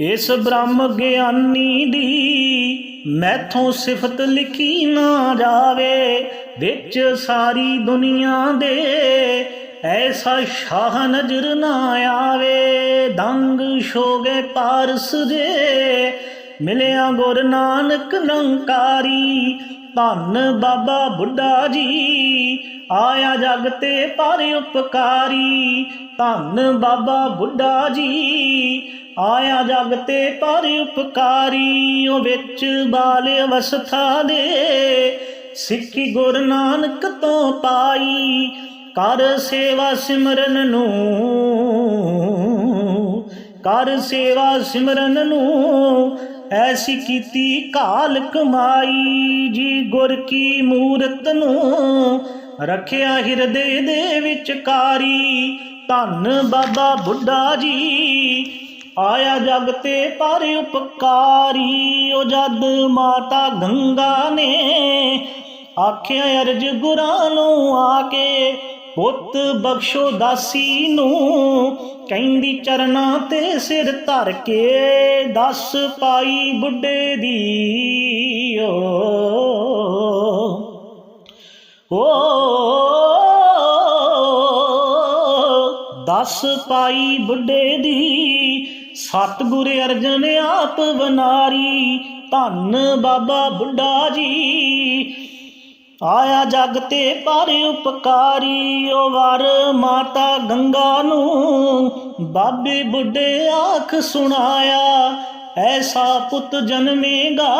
ਇਸ ਬ੍ਰਹਮ ਗਿਆਨੀ ਦੀ ਮੈਥੋਂ ਸਿਫਤ ਲਿਖੀ ਨਾ ਜਾਵੇ, ਵਿੱਚ ਸਾਰੀ ਦੁਨੀਆ ਦੇ ਐਸਾ ਸ਼ਾਹ ਨਜ਼ਰ ਨਾ ਆਵੇ। ਦੰਗ ਸ਼ੋਗੇ ਪਾਰਸ ਜੇ, ਮਿਲਿਆ ਗੁਰ ਨਾਨਕ ਨੰਕਾਰੀ ਧੰਨ ਬਾਬਾ ਬੁੱਢਾ ਜੀ। ਆਇਆ ਜਗ ਤੇ ਪਰ ਉਪਕਾਰੀ। ਧੰਨ ਬਾਬਾ ਬੁੱਢਾ ਜੀ। ਆਇਆ ਜਗ ਤੇ ਪਰ ਉਪਕਾਰੀ। ਉਹ ਵਿੱਚ ਬਾਲ ਅਵਸਥਾ ਦੇ। ਸਿੱਖੀ ਗੁਰ ਨਾਨਕ ਤੋਂ ਪਾਈ। ਕਰ ਸੇਵਾ ਸਿਮਰਨ ਨੂੰ। ਕਰ ਸੇਵਾ ਸਿਮਰਨ ਨੂੰ। ਐਸੀ ਕੀਤੀ ਕਾਲ ਕਮਾਈ, ਜੀ ਗੁਰ ਕੀ ਮੂਰਤ ਨੂੰ ਰੱਖਿਆ ਹਿਰਦੇ ਦੇ ਵਿਚਕਾਰੀ। ਧੰਨ ਬਾਬਾ ਬੁੱਢਾ ਜੀ, ਆਇਆ ਜਗ ਤੇ ਪਰ ਉਪਕਾਰੀ। ਉਹ ਜਦ ਮਾਤਾ ਗੰਗਾ ਨੇ ਆਖਿਆ, ਅਰਜ ਗੁਰਾਂ ਨੂੰ ਆ ਕੇ ਪੁੱਤ ਬਖਸ਼ੋ ਦਾਸੀ ਨੂੰ, ਕਹਿੰਦੀ ਚਰਨਾਂ ਤੇ ਸਿਰ ਧਰ ਕੇ ਦੱਸ ਪਾਈ ਬੁੱਢੇ ਦੀ ਓ। ਓ, ਦਸ ਪਾਈ ਬੁੱਢੇ ਦੀ, ਸਤਿਗੁਰ ਅਰਜਨ ਆਪ ਬਨਾਰੀ, ਧੰਨ ਬਾਬਾ ਬੁੱਢਾ ਜੀ। ਆਇਆ ਜਗ ਤੇ ਪਰ ਉਪਕਾਰੀ ਓ ਵਰ ਮਾਤਾ ਗੰਗਾ ਨੂੰ ਬਾਬੇ ਬੁੱਢੇ ਆਖ ਸੁਣਾਇਆ। ਐਸਾ ਪੁੱਤ ਜਨਮੇਗਾ,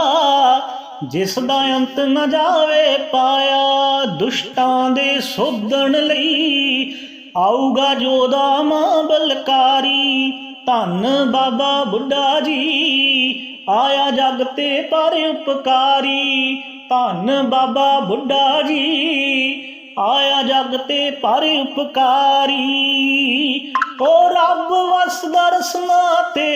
ਜਿਸ ਦਾ ਅੰਤ ਨਾ ਜਾਵੇ ਪਾਇਆ। ਦੁਸ਼ਟਾਂ ਦੇ ਸੋਧਣ ਲਈ ਆਊਗਾ ਜੋਦਾ ਮਾਂ ਬਲਕਾਰੀ। ਧੰਨ ਬਾਬਾ ਬੁੱਢਾ ਜੀ, ਆਇਆ ਜਗ ਤੇ ਪਰ ਉਪਕਾਰੀ। ਧੰਨ ਬਾਬਾ ਬੁੱਢਾ ਜੀ, ਆਇਆ ਜਗ ਤੇ ਪਰ ਉਪਕਾਰੀ। ਓ ਰੱਬ ਵਸਦਾ ਰਸਨਾ ਤੇ,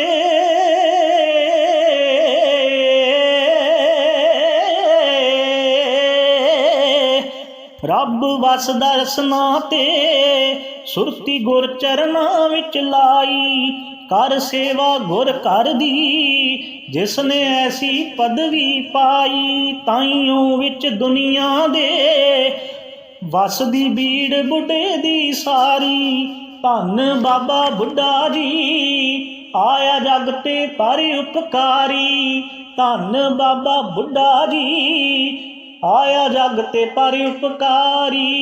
ਰੱਬ ਵਸਦਾ ਰਸਨਾ ਤੇ, ਸੁਰਤੀ ਗੁਰ ਚਰਨਾਂ ਵਿੱਚ ਲਾਈ। ਕਰ ਸੇਵਾ ਗੁਰ ਘਰ ਦੀ ਜਿਸ ਨੇ ਐਸੀ ਪਦਵੀ ਪਾਈ, ਤਾਈਓ ਵਿੱਚ ਦੁਨੀਆ ਦੇ। ਵਸਦੀ ਬੀੜ ਬੁੱਢੇ ਦੀ ਸਾਰੀ, ਧੰਨ ਬਾਬਾ ਬੁੱਢਾ ਜੀ। ਆਇਆ ਜਗ ਤੇ ਪਰ ਉਪਕਾਰੀ, ਧੰਨ ਬਾਬਾ ਬੁੱਢਾ ਜੀ। ਆਇਆ ਜਗ ਤੇ ਪਰ ਉਪਕਾਰੀ।